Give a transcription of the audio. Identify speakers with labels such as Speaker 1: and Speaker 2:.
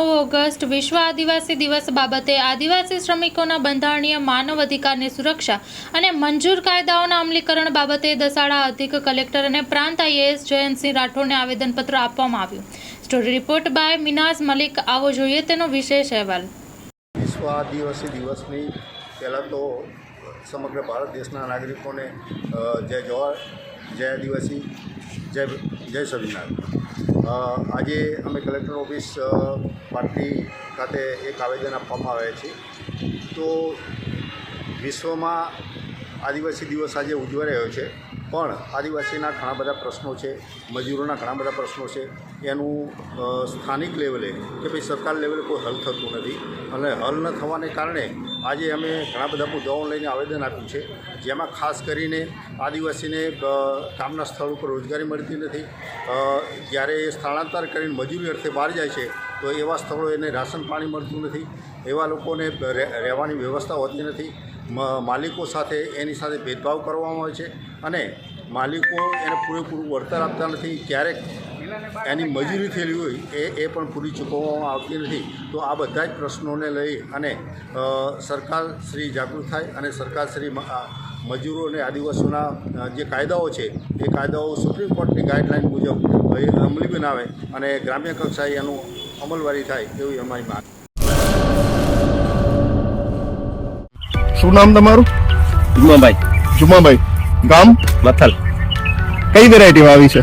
Speaker 1: નવ ઓગસ્ટ વિશ્વ આદિવાસી દિવસ બાબતે આદિવાસી શ્રમિકોના બંધારણીય માનવ અધિકારની સુરક્ષા અને મંજૂર કાયદાઓના અમલીકરણ બાબતે દસાડા અધિક કલેક્ટર અને પ્રાંત આઈએએસ જયંતસિંહ રાઠોડને આવેદનપત્ર આપવામાં આવ્યું. Story report by Minaz Malik. આવો જોઈએ તેનો વિશેષ અહેવાલ.
Speaker 2: વિશ્વ આદિવાસી દિવસની પહેલાં તો સમગ્ર ભારત દેશના નાગરિકોને જય જવાહર જય આદિવાસી જય જય અ, આજે અમે કલેક્ટર ઓફિસ પાટલી ખાતે એક આવેદન આપવામાં આવ્યા છે. તો વિશ્વમાં આદિવાસી દિવસ આજે ઉજવાઈ રહ્યો છે. પણ આદિવાસીના ઘણા બધા પ્રશ્નો છે, મજૂરોના ઘણા બધા પ્રશ્નો છે. એનું સ્થાનિક લેવલે કે ભાઈ સરકાર લેવલે કોઈ હલ થતું નથી. અને હલ ન થવાને કારણે આજે અમે ઘણા બધા મુદ્દાઓ લઈને આવેદન આપ્યું છે, જેમાં ખાસ કરીને આદિવાસીને કામના સ્થળ ઉપર રોજગારી મળતી નથી. જ્યારે એ સ્થળાંતર કરીને મજૂરી અર્થે બહાર જાય છે, તો એવા સ્થળો એને રાશન પાણી મળતું નથી. એવા લોકોને રહે- રહેવાની વ્યવસ્થા હોતી નથી. માલિકો સાથે એની સાથે ભેદભાવ કરવામાં આવે છે અને માલિકો એને પૂરેપૂરું વળતર આપતા નથી. ક્યારેક એની મજૂરી થયેલી હોય એ એ પણ પૂરી ચૂકવવામાં આવતી નથી. તો આ બધા જ પ્રશ્નોને લઈ અને સરકાર શ્રી જાગૃત થાય અને સરકાર શ્રી મજૂરો અને આદિવાસીઓના જે કાયદાઓ છે એ કાયદાઓ સુપ્રીમ કોર્ટની ગાઈડલાઇન મુજબ અમલી બનાવે અને ગ્રામ્ય કક્ષાએ એનું અમલવારી થાય એવી અમારી માંગ.
Speaker 3: શું નામ તમારું?
Speaker 4: જુમાભાઈ.
Speaker 3: જુમાભાઈ. ગામ?
Speaker 4: મથલ.
Speaker 3: કઈ વેરાયટીમાં આવી છે?